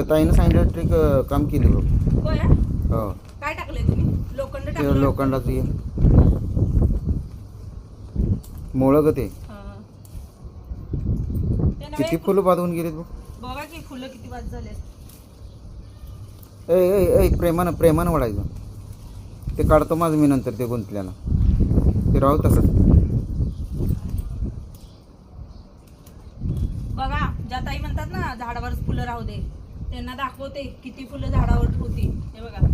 त्या ताईनं सांगितलं ट्रिक काम केली. बघ होय? हो. काय टाकलंय तुम्ही? लोखंड ते टाकलं लोखंडाचं हे. मुळं ग ते. हा. किती फुलं बांधून गेलेत बघ. बघा की फुलं किती बाद झाले ए ए ए प्रेमानं प्रेमानं वाढायचं. ते काढतो माझं मी नंतर ते गुंतल्याला ते राहू तसंच बघा ज्या ताई म्हणतात ना झाडावरच फुलं राहू दे. त्यांना दाखवते किती फुलं झाडावर होती. हे बघा.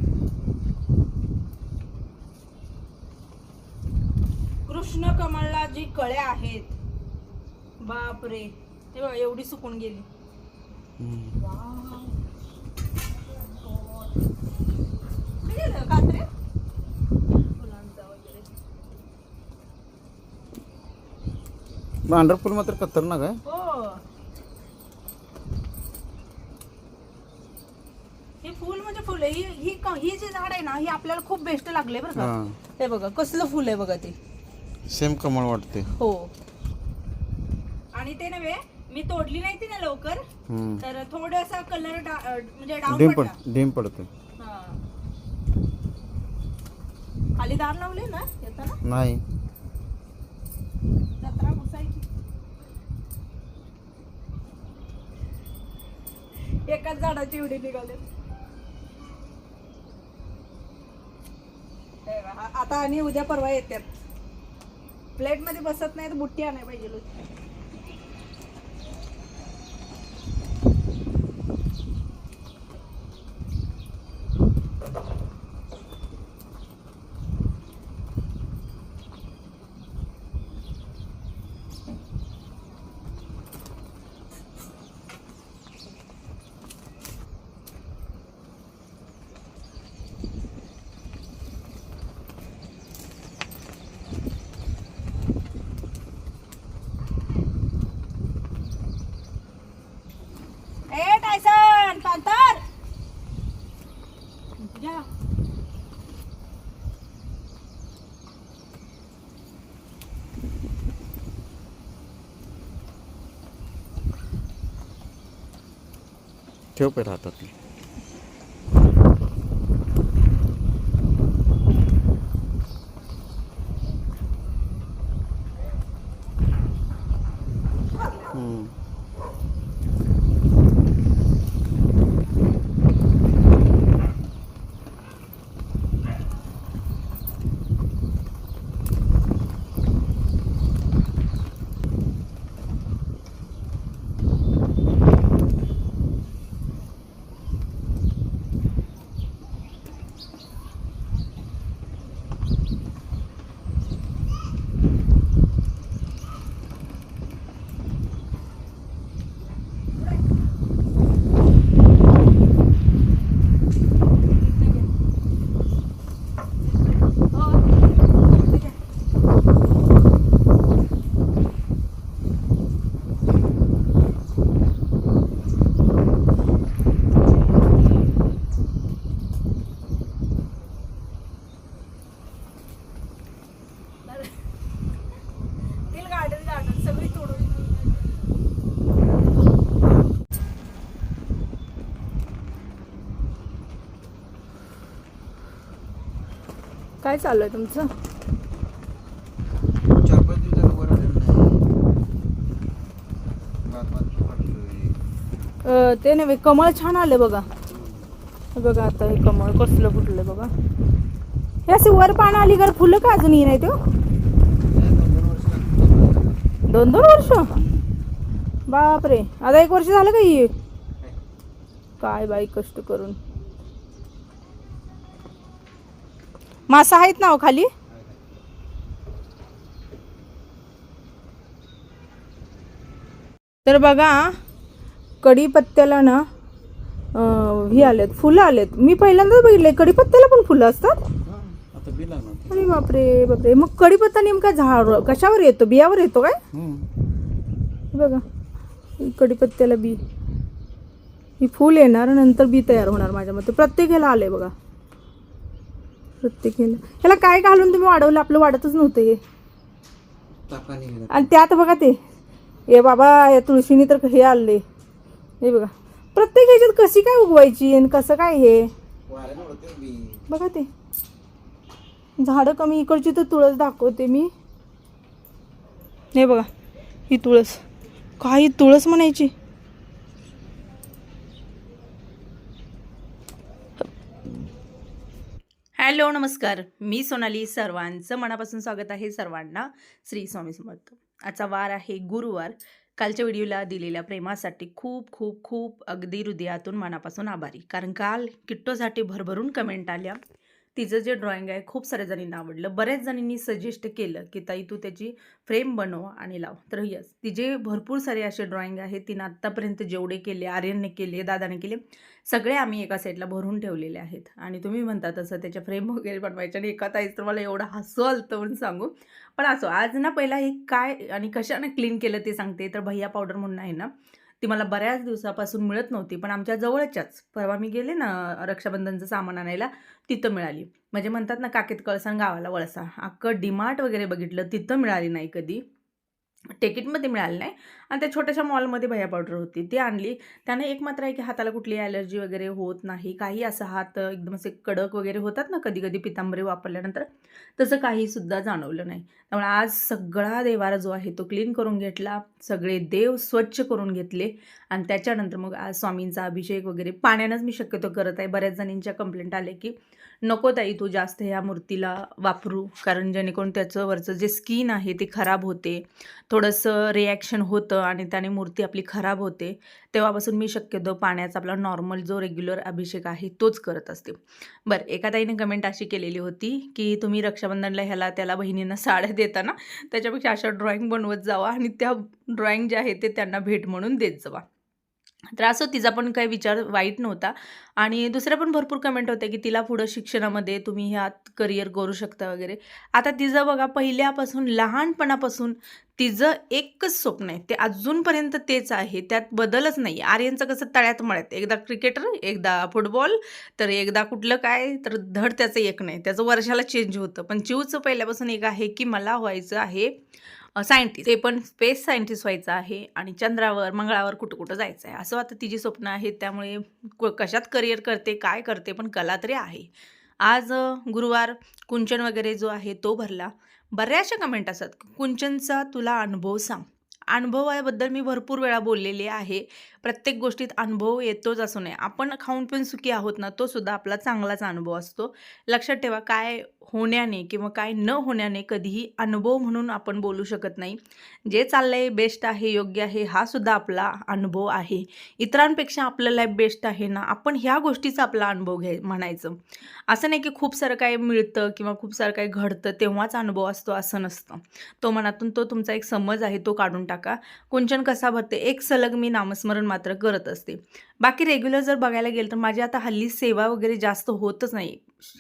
कृष्ण कमळला जी कळ्या आहेत. बापरे. हे बघा एवढी सुकून गेली. कात्रे फुलांचा वगैरे पांढरं फुल मात्र खतरनाक आहे हो हे फुल म्हणजे फुल ही जी झाड आहे ना ही आपल्याला खूप बेस्ट लागले बरं का. हा. हे बघा कसलं फुल आहे बघा ते. सेम कमळ वाटते. हो. आणि ते नव्हे मी तोडली नाही ती ना लवकर. हम्म. तर थोडासा कलर म्हणजे डाऊन डिम पडला. डिम पडते हा. खाली दार लावले ना येताना? नाही. जत्रा एकाच झाडाची एवढी निघाले हे बघा, आता आणि उद्या परवा येतात प्लेटमध्ये बसत नाही तर बुट्टी आणायला पाहिजे होती. ए टायसन पांतर या. ठेव पे राहतात हम्म. हो. ठीक आहे. तिला गार्डन गार्डन सगळी तोडून काय चालू आहे तुमचं? चार पाच दिवसात वर आलेलं नाही. बात बात पडतोय. अ, ते नव्हे कमळ छान आले बघा. हे बघा आता हे कमळ कसलं फुटलं बघा. हे असे वर पानं आली का फुलं का अजून नाही तो नाही, दोन दोन वर्ष? लागतात. दोन दोन वर्ष बापरे. आता एक वर्ष झालं का ही? काय बाई कष्ट करून. मासा आहेत ना हो खाली? तर बघा कढीपत्त्याला ना हे आलेत फुलं आलेत. मी पहिल्यांदाच बघितले कढीपत्त्याला पण फुलं असतात. अरे बापरे बापरे. मग कढीपत्ता नेमका झाड कशावर येतो? बियावर येतो काय? बघा कढीपत्त्याला बी. ही फूल येणार नंतर बी तयार होणार माझ्या मते प्रत्येक ह्याला आलंय बघा. प्रत्येक ह्याला. काय घालून तुम्ही वाढवलं? आपलं वाढतच नव्हतं हे. आणि त्यात बघा ते. ए बाबा या तुळशीनी तर हे आले हे बघा. प्रत्येक ह्याच्यात कशी काय उगवायची आणि कसं काय हे? बघा ते. झाडं कमी. इकडची तर तुळस दाखवते मी. हे बघा. ही तुळस. काही तुळस म्हणायची. हॅलो नमस्कार. मी सोनाली सर्वांचं मनापासून स्वागत आहे सर्वांना. श्री स्वामी समर्थ. आजचा वार आहे गुरुवार. कालच्या व्हिडिओला दिलेल्या प्रेमासाठी खूप खूप खूप अगदी हृदयातून मनापासून आभारी. कारण काल किट्टोसाठी भरभरून कमेंट आल्या. तिचं जे ड्रॉइंग आहे खूप साऱ्या जणींना आवडलं. बऱ्याच जणींनी सजेस्ट केलं की ताई तू त्याची फ्रेम बनव आणि लाव. तर यस तिचे भरपूर सारे असे ड्रॉइंग आहेत तिनं आत्तापर्यंत जेवढे केले आर्यनने केले दादाने केले सगळे आम्ही एका साईडला भरून ठेवलेले आहेत. आणि तुम्ही म्हणता तसं त्याच्या फ्रेम वगैरे बनवायच्या आणि एका ताईच तर मला एवढं हसू आलतं म्हणून सांगू. पण असो आज ना पहिला हे काय आणि कशाने क्लीन केलं ते सांगते. तर भैया पावडर म्हणून आहे ना ती मला बऱ्याच दिवसापासून मिळत नव्हती पण आमच्या जवळच्याच. परवा मी गेले ना रक्षाबंधनचं सामान आणायला तिथं मिळाली. म्हणजे म्हणतात ना काकेत कळसण गावाला वळसा. अख्खं डिमार्ट वगैरे बघितलं तिथं मिळाली नाही कधी. टिकीटमध्ये मिळालं नाही. आणि त्या छोट्याशा मॉलमध्ये भैया पावडर होती. ती आणली. त्यानं एक मात्र आहे की हाताला कुठली ॲलर्जी वगैरे होत नाही. काही असं हात एकदम असे कडक वगैरे होतात ना कधी कधी पितांबरे वापरल्यानंतर तसं काहीसुद्धा जाणवलं नाही. त्यामुळे आज सगळा देवारा जो आहे तो क्लीन करून घेतला. सगळे देव स्वच्छ करून घेतले. आणि त्याच्यानंतर मग आज स्वामींचा अभिषेक वगैरे पाण्यानंच मी शक्यतो करत आहे. बऱ्याच जणींच्या कंप्लेंट आले की नको ताई तू जास्त ह्या मूर्तीला वापरू कारण जेणेकरून त्याचं वरचं जे स्किन आहे ते खराब होते. थोडंसं रिॲक्शन होतं आणि त्याने मूर्ती आपली खराब होते. तेव्हापासून मी शक्यतो पाण्याचा आपला नॉर्मल जो रेग्युलर अभिषेक आहे तोच करत असते. बरं एका ताईने कमेंट अशी केलेली होती की तुम्ही रक्षाबंधनला ह्याला त्याला बहिणींना साड्या देता ना त्याच्यापेक्षा अशा ड्रॉइंग बनवत जावा आणि त्या ड्रॉइंग जे आहे ते त्यांना भेट म्हणून देत जावा. तर असं तिचा पण काही विचार वाईट नव्हता. आणि दुसऱ्या पण भरपूर कमेंट होते की तिला पुढं शिक्षणामध्ये तुम्ही ह्यात करिअर करू शकता वगैरे. आता तिचं बघा पहिल्यापासून लहानपणापासून तिचं एकच स्वप्न आहे. ते अजूनपर्यंत तेच आहे. त्यात बदलच नाही आर्यनचं कसं तळ्यात मळ्यात. एकदा क्रिकेटर एकदा फुटबॉल तर एकदा कुठलं काय तर धड त्याचं एक नाही. त्याचं वर्षाला चेंज होतं. पण चिवचं पहिल्यापासून एक आहे की मला व्हायचं आहे सायंटिस्ट ते पण स्पेस सायंटिस्ट व्हायचं आहे आणि चंद्रावर मंगळावर कुठं कुठं जायचं आहे असं आता तिची स्वप्न आहेत त्यामुळे क- कशात करिअर करते काय करते पण कला तरी आहे. आज गुरुवार कुंचन वगैरे जो आहे तो भरला. बऱ्याचशा कमेंट असतात. कुंचनचा तुला अनुभव सांग. अनुभवाबद्दल मी भरपूर वेळा बोललेली आहे. प्रत्येक गोष्टीत अनुभव येतोच असू नये. आपण खाऊन पण सुखी आहोत ना तो सुद्धा आपला चांगलाच अनुभव असतो. लक्षात ठेवा काय होण्याने किंवा काय न होण्याने कधीही अनुभव म्हणून आपण बोलू शकत नाही. जे चाललं आहे बेस्ट आहे योग्य आहे हा सुद्धा आपला अनुभव आहे. इतरांपेक्षा आपलं लाईफ बेस्ट आहे ना आपण ह्या गोष्टीचा आपला अनुभव घ्याय म्हणायचं. असं नाही की खूप सारं काय मिळतं किंवा खूप सारं काय घडतं तेव्हाच अनुभव असतो असं नसतं. तो मनातून तो तुमचा एक समज आहे तो काढून टाका. कुंचन कसा भरते? एक सलग मी नामस्मरण मात्र करत असते. बाकी रेग्युलर जर बघायला गेलं तर माझी आता हल्ली सेवा वगैरे जास्त होतच नाही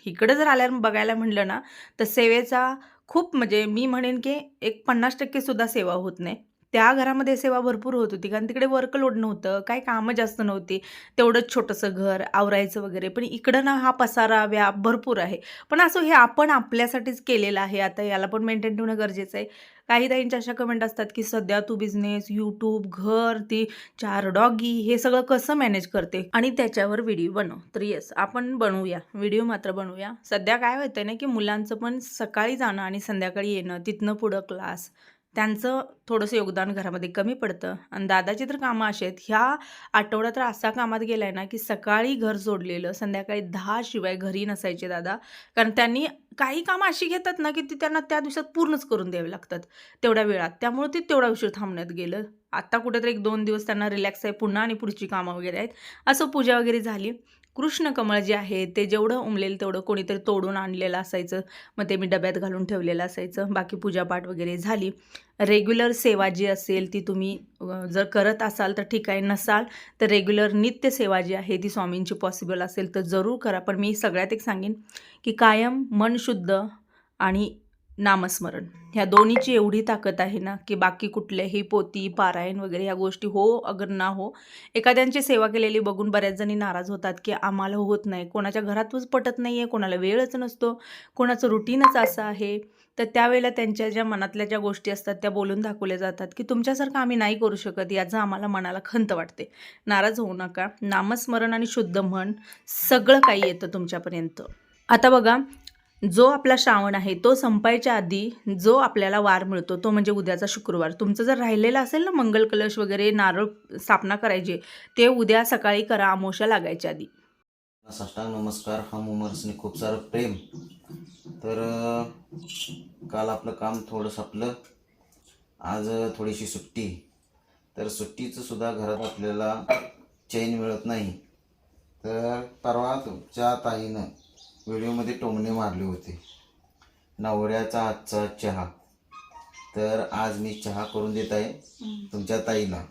इकडं जर आल्यावर बघायला म्हणलं ना तर सेवेचा खूप म्हणजे मी म्हणेन की एक पन्नास टक्के सुद्धा सेवा होत नाही. त्या घरामध्ये सेवा भरपूर होत होती कारण तिकडे वर्कलोड नव्हतं काही कामं जास्त नव्हती. तेवढंच छोटंसं घर आवरायचं वगैरे. पण इकडं ना हा पसारा व्याप भरपूर आहे. पण असं हे आपण आपल्यासाठीच केलेलं आहे. आता याला पण मेंटेन ठेवणं गरजेचं आहे. काही ताईंच्या अशा कमेंट असतात की सध्या तू बिझनेस यूट्यूब घर ती चार डॉगी हे सगळं कसं मॅनेज करते? आणि त्याच्यावर व्हिडिओ बनव. तर येस आपण बनवूया. व्हिडिओ मात्र बनवूया. सध्या काय होतंय ना की मुलांचं पण सकाळी जाणं आणि संध्याकाळी येणं तिथनं पुढं क्लास त्यांचं थोडंसं योगदान घरामध्ये कमी पडतं. आणि दादाची तर कामं अशी आहेत. ह्या आठवडा तर असा कामात गेला आहे ना की सकाळी घर सोडलेलं संध्याकाळी दहा शिवाय घरी नसायचे दादा. कारण त्यांनी काही कामं अशी घेतात ना की ती त्यांना त्या दिवसात पूर्णच करून द्यावी लागतात तेवढ्या वेळात. त्यामुळे ते तेवढा उशीर थांबण्यात गेलं. आत्ता कुठेतरी एक दोन दिवस त्यांना रिलॅक्स आहे पुन्हा आणि पुढची कामं वगैरे आहेत. असं पूजा वगैरे झाली. कृष्ण कमळ जे आहे ते जेवढं उमलेलं तेवढं कोणीतरी तोडून आणलेलं असायचं. मग ते मी डब्यात घालून ठेवलेलं असायचं. बाकी पूजापाठ वगैरे झाली. रेग्युलर सेवा जी असेल ती तुम्ही जर करत असाल तर ठीक आहे नसाल तर रेग्युलर नित्य सेवा जी आहे ती स्वामींची पॉसिबल असेल तर जरूर करा. पण मी सगळ्यात एक सांगेन की कायम मन शुद्ध आणि नामस्मरण. ह्या दोन्हीची एवढी ताकद आहे ना की बाकी कुठल्याही पोती पारायण वगैरे ह्या गोष्टी हो अगर ना हो एखाद्यांची सेवा केलेली बघून बऱ्याच जणी नाराज होतात की आम्हाला होत नाही. कोणाच्या घरातच पटत नाही आहे कोणाला वेळच नसतो कोणाचं रुटीनच असं आहे. तर त्यावेळेला त्यांच्या ज्या मनातल्या ज्या गोष्टी असतात त्या बोलून दाखवल्या जातात की तुमच्यासारखं आम्ही नाही करू शकत याचं आम्हाला मनाला खंत वाटते. नाराज होऊ नका. नामस्मरण आणि शुद्ध म्हण सगळं काही येतं तुमच्यापर्यंत. आता बघा जो आपला श्रावण आहे तो संपायच्या आधी जो आपल्याला वार मिळतो तो म्हणजे उद्याचा शुक्रवार. तुमचं जर राहिलेलं असेल ना मंगल कलश वगैरे नारळ स्थापना करायची ते उद्या सकाळी करा अमोशा लागायच्या आधी. साष्टांग नमस्कार. हम उमरसने खूप सारं प्रेम. तर काल आपलं काम थोडंसं आपलं आज थोडीशी सुट्टी. तर सुट्टीचं सुद्धा घरात आपल्याला चैन मिळत नाही. तर परवा तुमच्या ताईनं व्हिडिओमध्ये टोमणे मारले होते. नवऱ्याचा आजचा चहा. तर आज मी चहा करून देत आहे तुमच्या ताईला.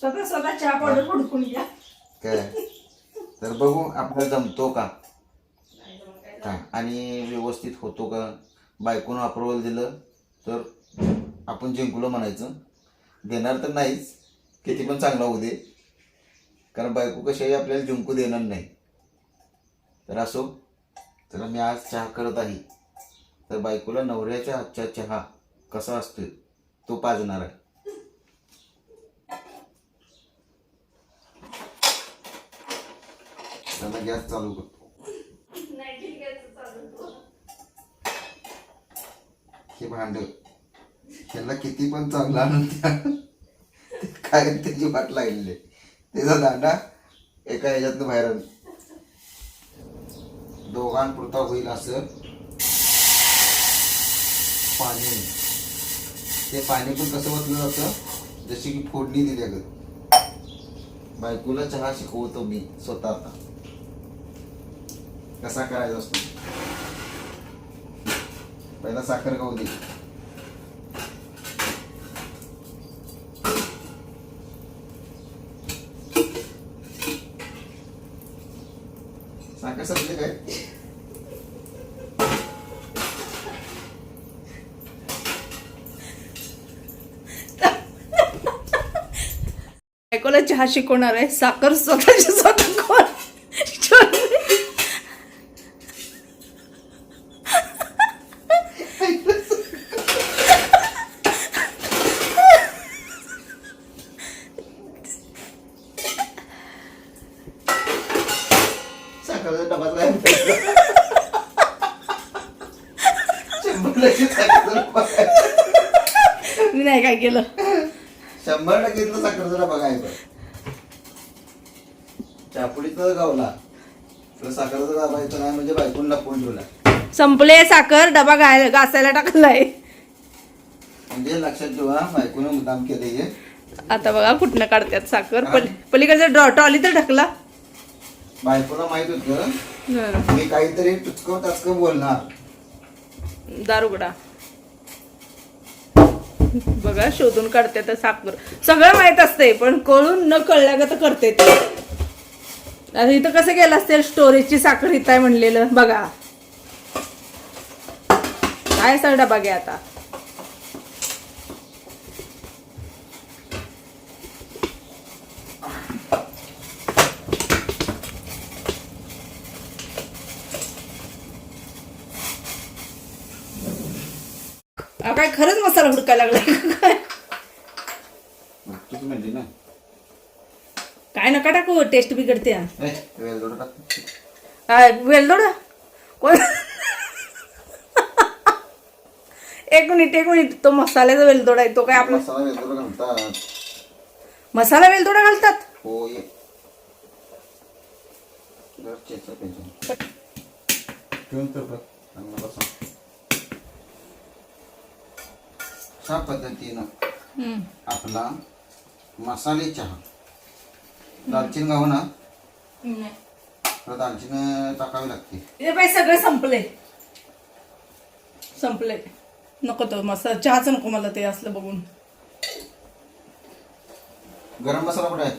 स्वतः स्वतः चहा पावडर हुडकून घ्या. काय? तर बघू आपल्याला जमतो का? आणि व्यवस्थित होतो का? बायकोनं अप्रुव्हल दिलं तर आपण जिंकलो म्हणायचं. देणार तर नाहीच किती पण चांगला होऊ दे. कारण बायको कशाही आपल्याला जिंकू देणार नाही. तर असो. तर मी आज चहा करत आहे. तर बायकोला नवऱ्याच्या हातचा चहा कसा असतो तो पाजणार आहे. त्याला गॅस चालू करतो हे भांड ह्याला किती पण चांगला आणून द्या. काय त्याची वाट लागलेली. त्याचा दांडा एका ह्याच्यातनं बाहेर आण. दोघांपुरता होईल असं पाणी. ते पाणी पण कसं ओतलं जातं? जशी की फोडणी दिली अगं. बायकोला चहा शिकवतो मी स्वतः आता कसा करायचा असतो? पहिला साखर खाऊ दे. साखर संपले काय बायकोला चहा शिकवणार आहे. साखर स्वतःची स्वतः मी नाही काय केलं. शंभर टक्के इथलं साखरेचा डबा चापुडीचं गावला. तर साखरेचा डबा इथं नाही म्हणजे बायकोन लपवून ठेवला. संपले साखर डबा गाय घासायला टाकलाय. म्हणजे लक्षात ठेवा बायकोनं मुद्दाम केले हे. आता बघा कुठनं काढतात साखर. पली पलीकडचा ट्रॉली तर ढकला. बायकोला माहीत होतं. मी काहीतरी टुचकं टाचकं बोलणार. दारुगडा. बघा शोधून काढते तर साखर. सगळं माहीत असते पण कळून न कळल्यागत करते ते. आता इथं कसं गेलं असेल? स्टोरेजची साखर इथं आहे म्हणलेलं. बघा. काय सर डबा घ्या आता? काय खरंच मसाला हुडकायला लागला काय ना. काय नका टाकू टेस्ट बिघडते. वेलदोडा कोण? एक मिनिट एक मिनिट. तो मसाल्याचा वेलदोडा आहे तो काय आपला मसाला वेलदोडा घालतात. हो अशा पद्धतीनं आपला मसाले चहा. दालचिनी गाव ना? तर दालचिनी टाकावी लागते. हे बाई सगळे संपले. संपले. नको तो मसाला चहाच नको मला ते असलं बघून. गरम मसाला कुठे आहे?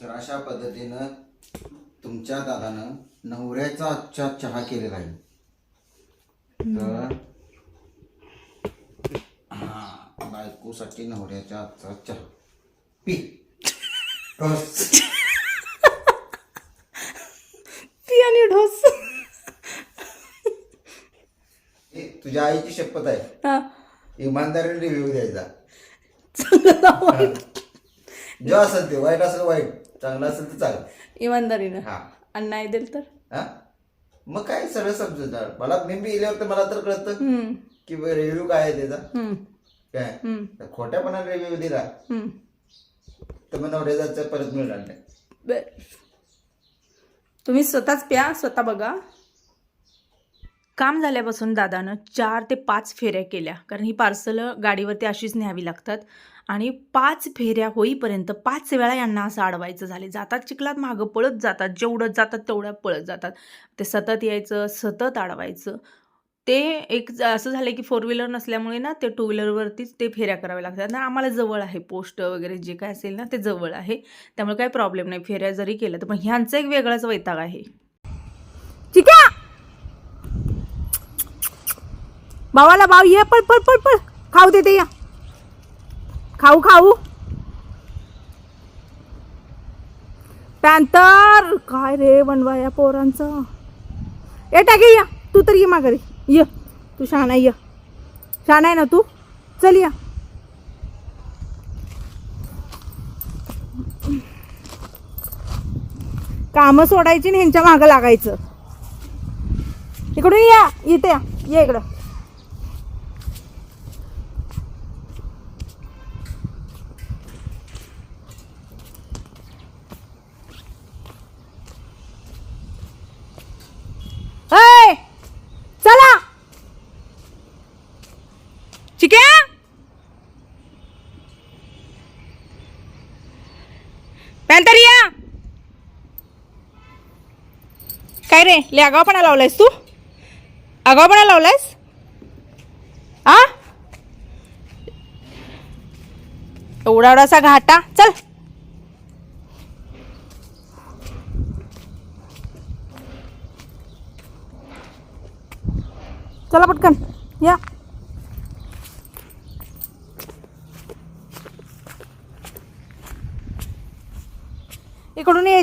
तर अशा पद्धतीनं तुमच्या दादानं नवऱ्याचा आजच्या चहा केलेला आहे. तर हा बायकोसाठी नवऱ्याच्या आजचा चहा पी. ती आणि ढोस. तुझ्या आईची शपथ आहे. हा. इमानदारीने रिव्ह्यू द्यायचा. चांगला. जो असेल ते वाईट असेल वाईट. चांगलं असेल तर चांगलं. इमानदारीनं. हा. आणि नाही दिल तर? हा? मग काय सगळं समजणार मला मी बी इल्यावर तर मला तर कळतं हम्म, की रिव्ह्यू काय आहे त्याचा. हम्म, काय? हम्म, तर खोट्यापणाने रिव्ह्यू दिला हम्म. तर मग नवऱ्याचा परत मिळणार नाही बर. तुम्ही स्वतःच प्या स्वतः बघा. काम झाल्यापासून दादानं चार ते पाच फेऱ्या केल्या. कारण ही पार्सलं गाडीवरती अशीच न्यावी लागतात. आणि पाच फेऱ्या होईपर्यंत पाच वेळा यांना असं अडवायचं झाले. जातात चिखलात मागं पळत जातात. जेवढं जातात तेवढ्या पळत जातात. ते सतत यायचं सतत अडवायचं. ते एक असं झालं की फोर व्हीलर नसल्यामुळे ना ते टू व्हीलरवरतीच ते फेऱ्या कराव्या लागतात. ना आम्हाला जवळ आहे पोस्ट वगैरे जे काय असेल ना ते जवळ आहे. त्यामुळे काही प्रॉब्लेम नाही. फेऱ्या जरी केल्या तर पण ह्यांचा एक वेगळाच वैताग आहे. ठीक आहे भावाला भाव ये पळ पळ पळ पळ. खाऊ देते या. खाऊ खाऊ. पॅन्थर. काय रे बनवा या पोरांचं? ए टाके या. तू तर ये माघारी. ये. तू शहाणा आहे, ये. शहाणा आहे ना तू? चल या. कामं सोडायची आणि ह्यांच्या मागं लागायचं. इकडून या. इथे या. ये इकडं. पॅन्थरिया या काय रे ले आगावपणा लावलायस तू? आगावपणा लावलायस? आ? एवढा एवढासा घाटा चल. चला पटकन या. इकडून यायचं